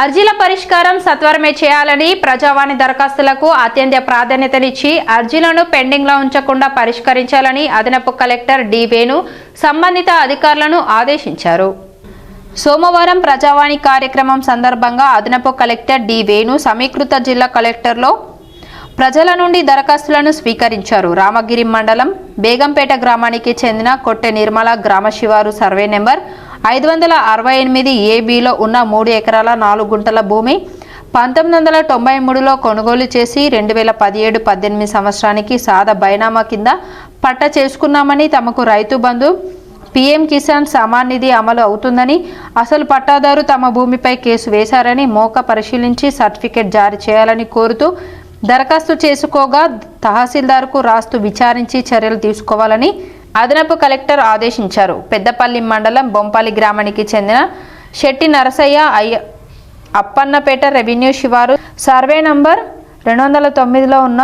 అర్జీల పరిష్కారం సత్వరమే చేయాలని ప్రజావాణి దరఖాస్తులకు అత్యంత ప్రాధాన్యతనిచ్చి అర్జీలను పెండింగ్లో ఉంచకుండా పరిష్కరించాలని అదనపు కలెక్టర్ డి వేణు సంబంధిత అధికారులను ఆదేశించారు. సోమవారం ప్రజావాణి కార్యక్రమం సందర్భంగా అదనపు కలెక్టర్ డి వేణు సమీకృత జిల్లా కలెక్టర్లో ప్రజల నుండి దరఖాస్తులను స్వీకరించారు. రామగిరి మండలం బేగంపేట గ్రామానికి చెందిన కొట్టె నిర్మల గ్రామ శివారు సర్వే నెంబర్ ఐదు వందల అరవై ఎనిమిది ఏబిలో ఉన్న మూడు ఎకరాల నాలుగు గుంటల భూమి పంతొమ్మిది వందల తొంభై మూడులో కొనుగోలు చేసి రెండు వేల పదిహేడు పద్దెనిమిది సంవత్సరానికి సాదా బైనామా కింద పట్ట చేసుకున్నామని తమకు రైతు బంధు పీఎం కిసాన్ సమాన్ నిధి అమలు అవుతుందని అసలు పట్టాదారు తమ భూమిపై కేసు వేశారని మోక పరిశీలించి సర్టిఫికెట్ జారీ చేయాలని కోరుతూ దరఖాస్తు చేసుకోగా తహసీల్దార్కు రాస్తూ విచారించి చర్యలు తీసుకోవాలని అదనపు కలెక్టర్ ఆదేశించారు. పెద్దపల్లి మండలం బొంపల్లి గ్రామానికి చెందిన శెట్టి నరసయ్య అయ్య అప్పన్నపేట రెవెన్యూ శివారు. సర్వే నంబర్ రెండు వందల తొమ్మిదిలో ఉన్న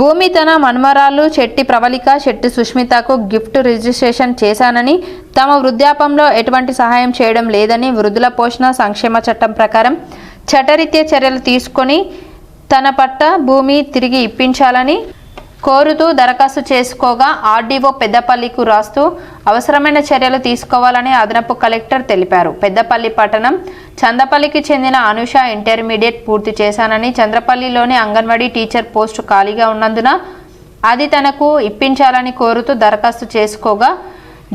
భూమి తన మన్మరాలు చెట్టి ప్రవళిక చెట్టి సుష్మితకు గిఫ్ట్ రిజిస్ట్రేషన్ చేశానని తమ వృద్ధాపంలో ఎటువంటి సహాయం చేయడం లేదని వృద్ధుల పోషణ సంక్షేమ చట్టం ప్రకారం చట్టరీత్యా చర్యలు తీసుకొని తన పట్ట భూమి తిరిగి ఇప్పించాలని కోరుతూ దరఖాస్తు చేసుకోగా ఆర్డీఓ పెద్దపల్లికు రాస్తూ అవసరమైన చర్యలు తీసుకోవాలని అదనపు కలెక్టర్ తెలిపారు. పెద్దపల్లి పట్టణం చందపల్లికి చెందిన అనుష ఇంటర్మీడియట్ పూర్తి చేశానని చంద్రపల్లిలోని అంగన్వాడీ టీచర్ పోస్టు ఖాళీగా ఉన్నందున అది తనకు ఇప్పించాలని కోరుతూ దరఖాస్తు చేసుకోగా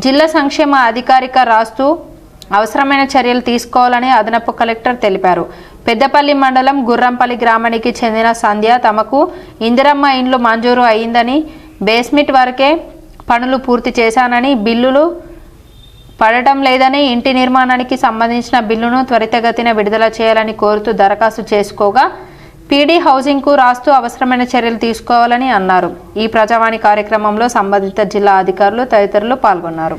జిల్లా సంక్షేమ అధికారిక రాస్తూ అవసరమైన చర్యలు తీసుకోవాలని అదనపు కలెక్టర్ తెలిపారు. పెద్దపల్లి మండలం గుర్రంపల్లి గ్రామానికి చెందిన సంధ్య తమకు ఇందిరమ్మ ఇండ్లు మంజూరు అయిందని బేస్మెంట్ వరకే పనులు పూర్తి చేశానని బిల్లులు పడటం లేదని ఇంటి నిర్మాణానికి సంబంధించిన బిల్లును త్వరితగతిన విడుదల చేయాలని కోరుతూ దరఖాస్తు చేసుకోగా పీడీ హౌసింగ్కు రాస్తూ అవసరమైన చర్యలు తీసుకోవాలని అన్నారు. ఈ ప్రజావాణి కార్యక్రమంలో సంబంధిత జిల్లా అధికారులు తదితరులు పాల్గొన్నారు.